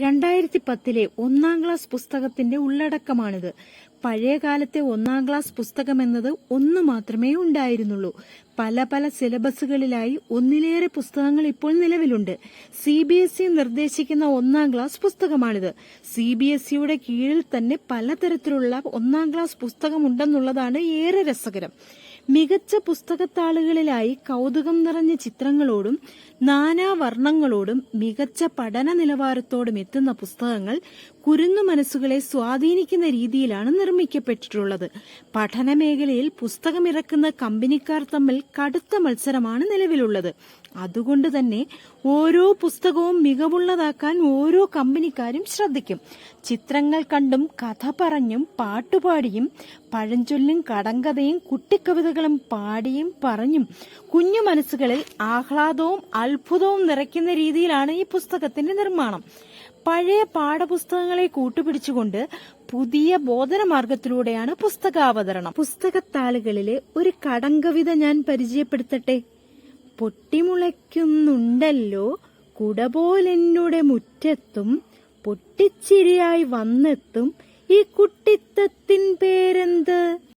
രണ്ടായിരത്തി പത്തിലെ ഒന്നാം ക്ലാസ് പുസ്തകത്തിന്റെ ഉള്ളടക്കമാണിത്. പഴയ കാലത്തെ ഒന്നാം ക്ലാസ് പുസ്തകം എന്നത് ഒന്ന് മാത്രമേ ഉണ്ടായിരുന്നുള്ളൂ. പല പല സിലബസുകളിലായി ഒന്നിലേറെ പുസ്തകങ്ങൾ ഇപ്പോൾ നിലവിലുണ്ട്. സി ബി എസ് ഇ നിർദ്ദേശിക്കുന്ന ഒന്നാം ക്ലാസ് പുസ്തകമാണിത്. സി ബി എസ് ഇയുടെ കീഴിൽ തന്നെ പലതരത്തിലുള്ള ഒന്നാം ക്ലാസ് പുസ്തകമുണ്ടെന്നുള്ളതാണ് ഏറെ രസകരം. മികച്ച പുസ്തകത്താളുകളിലായി കൗതുകം നിറഞ്ഞ ചിത്രങ്ങളോടും നാനാവർണങ്ങളോടും മികച്ച പഠന നിലവാരത്തോടും എത്തുന്ന പുസ്തകങ്ങൾ കുരുന്നു മനസ്സുകളെ സ്വാധീനിക്കുന്ന രീതിയിലാണ് നിർമ്മിക്കപ്പെട്ടിട്ടുള്ളത്. പഠനമേഖലയിൽ പുസ്തകമിറക്കുന്ന കമ്പനിക്കാർ തമ്മിൽ കടുത്ത മത്സരമാണ് നിലവിലുള്ളത്. അതുകൊണ്ട് തന്നെ ഓരോ പുസ്തകവും മികവുള്ളതാക്കാൻ ഓരോ കമ്പനിക്കാരും ശ്രദ്ധിക്കും. ചിത്രങ്ങൾ കണ്ടും കഥ പറഞ്ഞും പാട്ടുപാടിയും പഴഞ്ചൊല്ലും കടങ്കഥയും കുട്ടിക്കവിതകളും പാടിയും പറഞ്ഞും കുഞ്ഞു മനസ്സുകളിൽ ആഹ്ലാദവും അത്ഭുതവും നിറയ്ക്കുന്ന രീതിയിലാണ് ഈ പുസ്തകത്തിന്റെ നിർമ്മാണം. പഴയ പാഠപുസ്തകങ്ങളെ കൂട്ടുപിടിച്ചുകൊണ്ട് പുതിയ ബോധനമാർഗത്തിലൂടെയാണ് പുസ്തകാവതരണം. പുസ്തകത്താളുകളിലെ ഒരു കടങ്കവിത ഞാൻ പരിചയപ്പെടുത്തട്ടെ? പൊട്ടിമുളയ്ക്കുന്നുണ്ടല്ലോ കുട പോലെന്നുടെ മുറ്റത്തും പൊട്ടിച്ചിരിയായി വന്നെത്തും ഈ പേരെന്ത്